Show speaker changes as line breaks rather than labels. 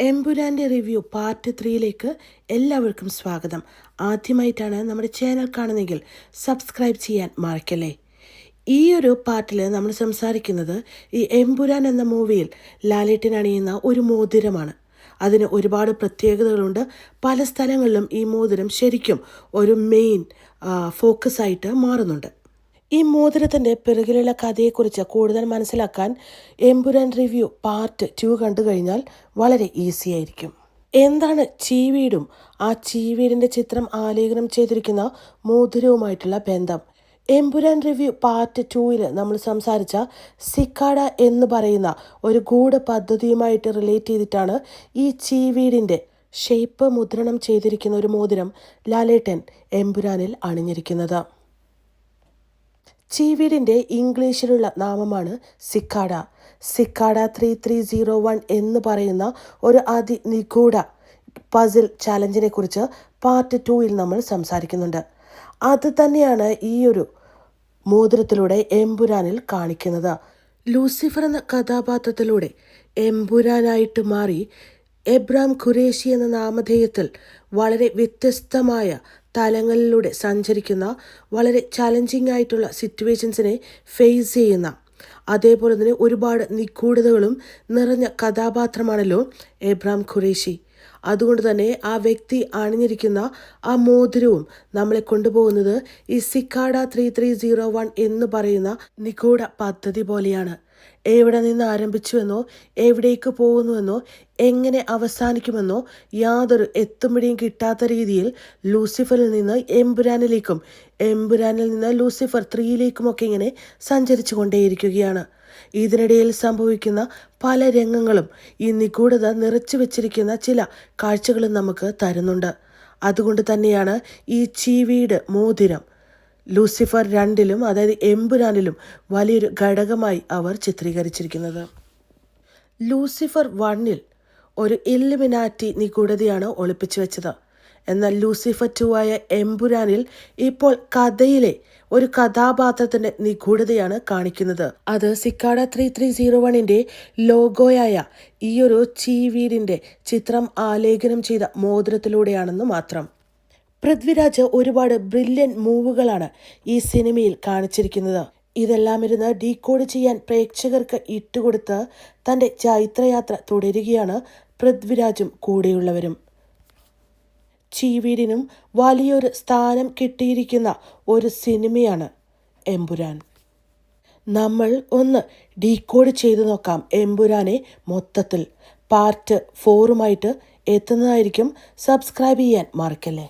എമ്പുരാന്റെ review part ത്രീയിലേക്ക് എല്ലാവർക്കും സ്വാഗതം. ആദ്യമായിട്ടാണ് നമ്മുടെ ചാനൽ കാണുന്നതെങ്കിൽ സബ്സ്ക്രൈബ് ചെയ്യാൻ മറക്കല്ലേ? ഈ ഒരു പാർട്ടിൽ നമ്മൾ സംസാരിക്കുന്നത് ഈ എംബുരാൻ എന്ന മൂവിയിൽ ലാലേട്ടൻ അണിയുന്ന ഒരു മോതിരമാണ്. അതിന് ഒരുപാട് പ്രത്യേകതകളുണ്ട്. പല സ്ഥലങ്ങളിലും ഈ മോതിരം ശരിക്കും ഒരു മെയിൻ ഫോക്കസായിട്ട് മാറുന്നുണ്ട്. ഈ മോതിരത്തിന്റെ പിറകിലുള്ള കഥയെക്കുറിച്ച് കൂടുതൽ മനസ്സിലാക്കാൻ എംപുരൻ റിവ്യൂ പാർട്ട് ടു കണ്ടു കഴിഞ്ഞാൽ വളരെ ഈസി ആയിരിക്കും. എന്താണ് ചീവീടും? ആ ചീവീടിന്റെ ചിത്രം ആലേഖനം ചെയ്തിരിക്കുന്ന മോതിരവുമായിട്ടുള്ള ബന്ധം. എംപുരൻ റിവ്യൂ പാർട്ട് ടൂവിൽ നമ്മൾ സംസാരിച്ച സിക്കാഡ എന്ന് പറയുന്ന ഒരു ഗൂഢ പദ്ധതിയുമായിട്ട് റിലേറ്റ് ചെയ്തിട്ടാണ് ഈ ചീവീടിന്റെ ഷേപ്പ് മുദ്രണം ചെയ്തിരിക്കുന്ന ഒരു മോതിരം ലാലേട്ടൻ എംപുരാനിൽ അണിഞ്ഞിരിക്കുന്നത്. ചീവീടിന്റെ ഇംഗ്ലീഷിലുള്ള നാമമാണ് cicada. Cicada three three zero one എന്ന് പറയുന്ന ഒരു അതിനിഗൂഢ പസിൽ ചാലഞ്ചിനെ കുറിച്ച് പാർട്ട് ടൂയിൽ നമ്മൾ സംസാരിക്കുന്നുണ്ട്. അത് തന്നെയാണ് ഈ ഒരു മോതിരത്തിലൂടെ എമ്പുരാനിൽ കാണിക്കുന്നത്. ലൂസിഫർ എന്ന കഥാപാത്രത്തിലൂടെ എമ്പുരാനായിട്ട് മാറി എബ്രാം ഖുറേഷി എന്ന നാമധേയത്തിൽ വളരെ വ്യത്യസ്തമായ തലങ്ങളിലൂടെ സഞ്ചരിക്കുന്ന വളരെ ചലഞ്ചിങ് ആയിട്ടുള്ള സിറ്റുവേഷൻസിനെ ഫേസ് ചെയ്യുന്ന അതേപോലെ തന്നെ ഒരുപാട് നിഗൂഢതകളും നിറഞ്ഞ കഥാപാത്രമാണല്ലോ എബ്രാം ഖുറേഷി. അതുകൊണ്ട് തന്നെ ആ വ്യക്തി അണിഞ്ഞിരിക്കുന്ന ആ മോതിരവും നമ്മളെ കൊണ്ടുപോകുന്നത് ഈ cicada three three zero one എന്ന് പറയുന്ന നിഗൂഢ പദ്ധതി പോലെയാണ്. എവിടെ നിന്ന് ആരംഭിച്ചുവെന്നോ എവിടേക്ക് പോകുന്നുവെന്നോ എങ്ങനെ അവസാനിക്കുമെന്നോ യാതൊരു എത്തുമ്പിടിയും കിട്ടാത്ത രീതിയിൽ ലൂസിഫറിൽ നിന്ന് എംപുരാനിലേക്കും എംപുരാനിൽ നിന്ന് ലൂസിഫർ ത്രീയിലേക്കുമൊക്കെ ഇങ്ങനെ സഞ്ചരിച്ചു കൊണ്ടേയിരിക്കുകയാണ് ഇതിനിടയിൽ സംഭവിക്കുന്ന പല രംഗങ്ങളും ഈ നിഗൂഢത നിറച്ചു വച്ചിരിക്കുന്ന ചില കാഴ്ചകളും നമുക്ക് തരുന്നുണ്ട്. അതുകൊണ്ട് തന്നെയാണ് ഈ ചീവീട് മോതിരം. ലൂസിഫർ രണ്ടിലും അതായത് എമ്പുരാനിലും വലിയൊരു ഘടകമായി അവർ ചിത്രീകരിച്ചിരിക്കുന്നത്. ലൂസിഫർ വണ്ണിൽ ഒരു ഇല്ലുമിനാറ്റി നിഗൂഢതയാണ് ഒളിപ്പിച്ചു വെച്ചത്. എന്നാൽ ലൂസിഫർ ടു ആയ എമ്പുരാനിൽ ഇപ്പോൾ കഥയിലെ ഒരു കഥാപാത്രത്തിന്റെ നിഗൂഢതയാണ് കാണിക്കുന്നത്. അത് സിക്കാഡ ത്രീ ത്രീ സീറോ വണ്ണിന്റെ ലോഗോയായ ഈയൊരു ചീവീടിന്റെ ചിത്രം ആലേഖനം ചെയ്ത മോതിരത്തിലൂടെയാണെന്ന് മാത്രം. പൃഥ്വിരാജ് ഒരുപാട് ബ്രില്യൻ മൂവുകളാണ് ഈ സിനിമയിൽ കാണിച്ചിരിക്കുന്നത്. ഇതെല്ലാം ഇരുന്ന് ഡീകോഡ് ചെയ്യാൻ പ്രേക്ഷകർക്ക് ഇട്ടുകൊടുത്ത് തന്റെ ചൈത്രയാത്ര തുടരുകയാണ് പൃഥ്വിരാജും കൂടെയുള്ളവരും. ചീവീടിനും വലിയൊരു സ്ഥാനം കിട്ടിയിരിക്കുന്ന ഒരു സിനിമയാണ് എമ്പുരാൻ. നമ്മൾ ഒന്ന് ഡീകോഡ് ചെയ്തു നോക്കാം എമ്പുരാനെ മൊത്തത്തിൽ. പാർട്ട് ഫോറുമായിട്ട് എത്തുന്നതായിരിക്കും സബ്സ്ക്രൈബ് ചെയ്യാൻ മറക്കല്ലേ?